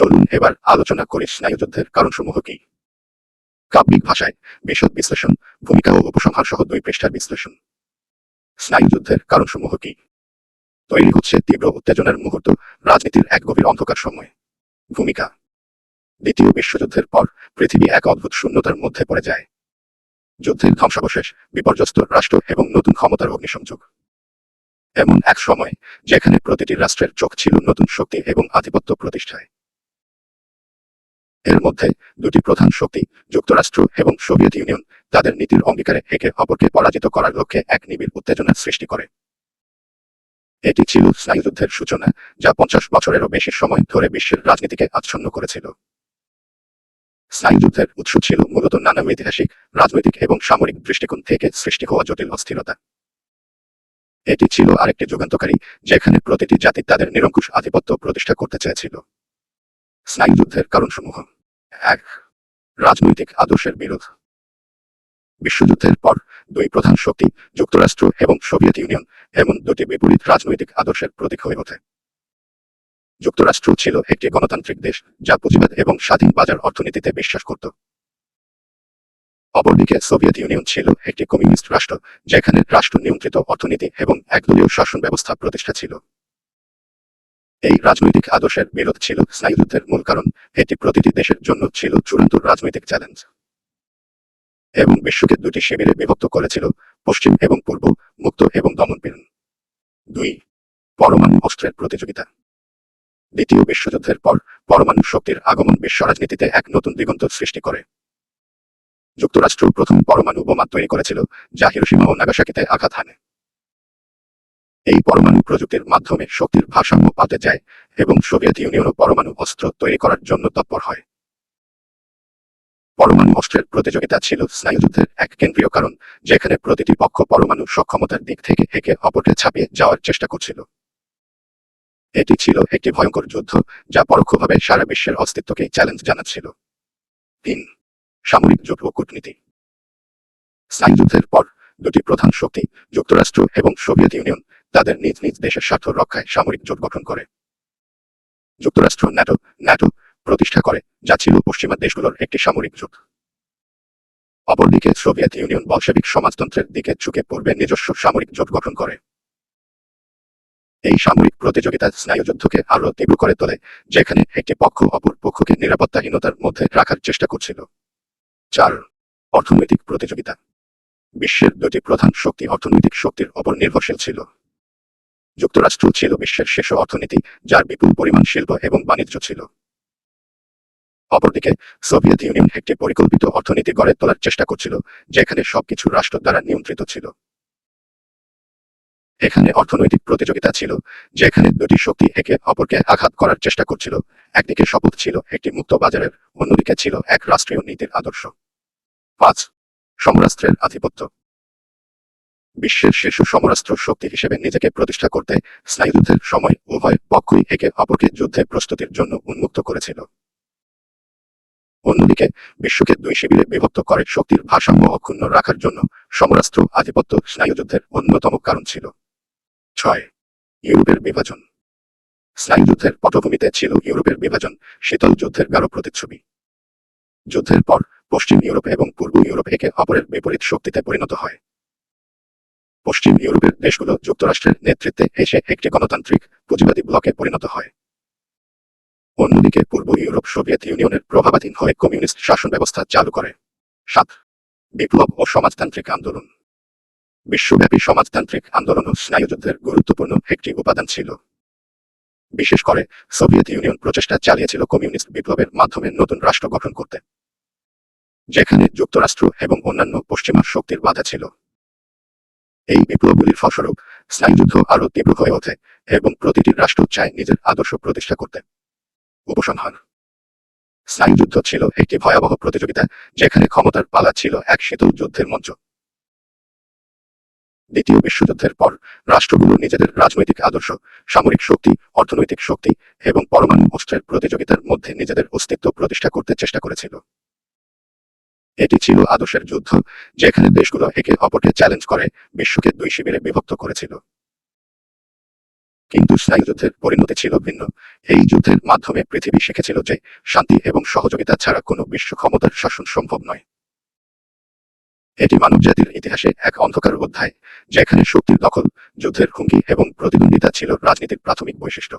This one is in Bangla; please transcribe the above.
চলুন, এবার আলোচনা করি স্নায়ুযুদ্ধের কারণসমূহ কি? কাব্যিক ভাষায় বিশদ বিশ্লেষণ, ভূমিকা ও উপসংহার সহ দুই পৃষ্ঠার বিশ্লেষণ। স্নায়ুযুদ্ধের কারণসমূহ কি? তৈরি হচ্ছে তীব্র উত্তেজনার মুহূর্ত, রাজনীতির এক গভীর অন্ধকার সময়। ভূমিকা। দ্বিতীয় বিশ্বযুদ্ধের পর পৃথিবী এক অদ্ভুত শূন্যতার মধ্যে পড়ে যায়। যুদ্ধের ধ্বংসাবশেষ, বিপর্যস্ত রাষ্ট্র এবং নতুন ক্ষমতার অগ্নিসংযোগ। এমন এক সময় যেখানে প্রতিটি রাষ্ট্রের চোখ ছিল নতুন শক্তি এবং আধিপত্য প্রতিষ্ঠায়। এর মধ্যে দুটি প্রধান শক্তি, যুক্তরাষ্ট্র এবং সোভিয়েত ইউনিয়ন, তাদের নীতির অঙ্গীকারে একে অপরকে পরাজিত করার লক্ষ্যে এক নিবিড় উত্তেজনার সৃষ্টি করে। এটি ছিল স্নায়ুযুদ্ধের সূচনা, যা পঞ্চাশ বছরেরও বেশি সময় ধরে বিশ্বের রাজনীতিকে আচ্ছন্ন করেছিল। স্নায়ুযুদ্ধের উৎস ছিল মূলত নানা ঐতিহাসিক, রাজনৈতিক এবং সামরিক দৃষ্টিকোণ থেকে সৃষ্টি হওয়া জটিল অস্থিরতা। এটি ছিল আরেকটি যুগান্তকারী, যেখানে প্রতিটি জাতি তাদের নিরঙ্কুশ আধিপত্য প্রতিষ্ঠা করতে চেয়েছিল। স্নায়ুযুদ্ধের কারণসমূহ। এক, রাজনৈতিক আদর্শের বিরোধ। বিশ্বযুদ্ধের পর দুই প্রধান শক্তি, যুক্তরাষ্ট্র এবং সোভিয়েত ইউনিয়ন, এমন দুটি বিপরীত রাজনৈতিক আদর্শের প্রতীক হয়ে ওঠে। যুক্তরাষ্ট্র ছিল একটি গণতান্ত্রিক দেশ, যা পুঁজিবাদ এবং স্বাধীন বাজার অর্থনীতিতে বিশ্বাস করত। অপরদিকে সোভিয়েত ইউনিয়ন ছিল একটি কমিউনিস্ট রাষ্ট্র, যেখানে রাষ্ট্র নিয়ন্ত্রিত অর্থনীতি এবং একদলীয় শাসন ব্যবস্থা প্রতিষ্ঠা ছিল। এই রাজনৈতিক আদর্শের বিরোধ ছিল স্নায়ুযুদ্ধের মূল কারণ। এটি প্রতিটি দেশের জন্য ছিল চূড়ান্ত রাজনৈতিক চ্যালেঞ্জ। এবং বিশ্বকে দুটি শিবিরে বিভক্ত করেছিল, পশ্চিম এবং পূর্ব, মুক্ত এবং দমনপীড়ন। দুই, পরমাণু অস্ত্রের প্রতিযোগিতা। দ্বিতীয় বিশ্বযুদ্ধের পর পরমাণু শক্তির আগমন বিশ্ব রাজনীতিতে এক নতুন দিগন্ত সৃষ্টি করে। যুক্তরাষ্ট্র প্রথম পরমাণু বোমা তৈরি করেছিল, যা হিরোসীমা ও নাগাসাকিতে আঘাত হানে। এই পরমাণু প্রযুক্তির মাধ্যমে শক্তির ভারসাম্য পাতে যায় এবং সোভিয়েত ইউনিয়নও পরমাণু অস্ত্র তৈরি করার জন্য তৎপর হয়। পরমাণু অস্ত্রের প্রতিযোগিতা ছিল স্নায়ুযুদ্ধের এক কেন্দ্রীয় কারণ, যেখানে প্রতিটি পক্ষ পরমাণু সক্ষমতার দিক থেকে একে অপরকে ছাপিয়ে যাওয়ার চেষ্টা করছিল। এটি ছিল একটি ভয়ঙ্কর যুদ্ধ, যা পরোক্ষভাবে সারা বিশ্বের অস্তিত্বকে চ্যালেঞ্জ জানাচ্ছিল। তিন, সামরিক জোট ও কূটনীতি। স্নায়ুযুদ্ধের পর দুটি প্রধান শক্তি, যুক্তরাষ্ট্র এবং সোভিয়েত ইউনিয়ন তাদের নিজ নিজ দেশের স্বার্থ রক্ষায় সামরিক জোট গঠন করে। যুক্তরাষ্ট্র, ন্যাটো ন্যাটো প্রতিষ্ঠা করে, যা ছিল পশ্চিমা দেশগুলোর একটি সামরিক জোট। অপরদিকে সোভিয়েত ইউনিয়ন বলশেবিক সমাজতন্ত্রের দিকে ঝুঁকে পূর্বে নিজস্ব সামরিক জোট গঠন করে। এই সামরিক প্রতিযোগিতা স্নায়ুযুদ্ধকে আরও তীব্র করে তোলে, যেখানে একটি পক্ষ অপর পক্ষকে নিরাপত্তাহীনতার মধ্যে রাখার চেষ্টা করছিল। চার, অর্থনৈতিক প্রতিযোগিতা। বিশ্বের দুটি প্রধান শক্তি অর্থনৈতিক শক্তির ওপর নির্ভরশীল ছিল। যুক্তরাষ্ট্র ছিল বিশ্বের শেষ অর্থনীতি, যার বিপুল পরিমাণ শিল্প এবং বাণিজ্য ছিল। অপরদিকে, সোভিয়েত ইউনিয়ন একটি পরিকল্পিত অর্থনীতি গড়ে তোলার চেষ্টা করছিল, যেখানে সবকিছু রাষ্ট্র দ্বারা নিয়ন্ত্রিত ছিল। এখানে অর্থনৈতিক প্রতিযোগিতা ছিল, যেখানে দুটি শক্তি একে অপরকে আঘাত করার চেষ্টা করছিল। একদিকে শপথ ছিল, একটি মুক্ত বাজারের, অন্যদিকে ছিল এক রাষ্ট্রীয় নীতির আদর্শ। পাঁচ সমরাষ্ট্রের আধিপত্য। বিশ্বের শীর্ষ সমরাস্ত্র শক্তি হিসেবে নিজেকে প্রতিষ্ঠা করতে স্নায়ুযুদ্ধের সময় উভয় পক্ষই একে অপরকে যুদ্ধে প্রস্তুতির জন্য উন্মুক্ত করেছিল। অন্যদিকে, বিশ্বকে দুই শিবিরে বিভক্ত করে শক্তির ভারসাম্য অক্ষুণ্ণ রাখার জন্য সমরাস্ত্র আধিপত্য স্নায়ুযুদ্ধের অন্যতম কারণ ছিল। ছয়, ইউরোপের বিভাজন। স্নায়ুযুদ্ধের পটভূমিতে ছিল ইউরোপের বিভাজন, শীতল যুদ্ধের গাঢ় প্রতিচ্ছবি। যুদ্ধের পর পশ্চিম ইউরোপ এবং পূর্ব ইউরোপ একে অপরের বিপরীত শক্তিতে পরিণত হয়। পশ্চিম ইউরোপের দেশগুলো যুক্তরাষ্ট্রের নেতৃত্বে এসে একটি গণতান্ত্রিক পুঁজিবাদী ব্লকে পরিণত হয়। অন্যদিকে পূর্ব ইউরোপ সোভিয়েত ইউনিয়নের প্রভাবাধীন হয়ে কমিউনিস্ট শাসন ব্যবস্থা চালু করে। সাত, বিপ্লব ও সমাজতান্ত্রিক আন্দোলন। বিশ্বব্যাপী সমাজতান্ত্রিক আন্দোলন ও স্নায়ুযুদ্ধের গুরুত্বপূর্ণ একটি উপাদান ছিল। বিশেষ করে সোভিয়েত ইউনিয়ন প্রচেষ্টা চালিয়েছিল কমিউনিস্ট বিপ্লবের মাধ্যমে নতুন রাষ্ট্র গঠন করতে। যেখানে যুক্তরাষ্ট্র এবং অন্যান্য পশ্চিমা শক্তির বাধা ছিল। এই বিপ্লবগুলির ফলস্বরূপ স্নায়ুযুদ্ধ আরও তীব্র হয়ে ওঠে এবং প্রতিটি রাষ্ট্র চায় নিজের আদর্শ প্রতিষ্ঠা করতে। উপসংহার। স্নায়ুযুদ্ধ ছিল একটি ভয়াবহ প্রতিযোগিতা যেখানে ক্ষমতার পালা ছিল এক শীতল যুদ্ধের মঞ্চ। দ্বিতীয় বিশ্বযুদ্ধের পর রাষ্ট্রগুলো নিজেদের রাজনৈতিক আদর্শ, সামরিক শক্তি, অর্থনৈতিক শক্তি এবং পরমাণু অস্ত্রের প্রতিযোগিতার মধ্যে নিজেদের অস্তিত্ব প্রতিষ্ঠা করতে চেষ্টা করেছিল। এটি ছিল আদর্শের যুদ্ধ, যেখানে দেশগুলো একে অপরকে চ্যালেঞ্জ করে, বিশ্বকে দুই শিবিরে বিভক্ত করেছিল। কিন্তু স্থায়ী যুদ্ধের পরিণতি ছিল ভিন্ন। এই যুদ্ধের মাধ্যমে পৃথিবী শিখেছিল যে শান্তি এবং সহযোগিতা ছাড়া কোনো বিশ্ব ক্ষমতার শাসন সম্ভব নয়। এটি মানবজাতির ইতিহাসে এক অন্ধকার অধ্যায়, যেখানে শক্তির দখল, যুদ্ধের হুমকি এবং প্রতিদ্বন্দ্বিতা ছিল রাজনীতির প্রাথমিক বৈশিষ্ট্য।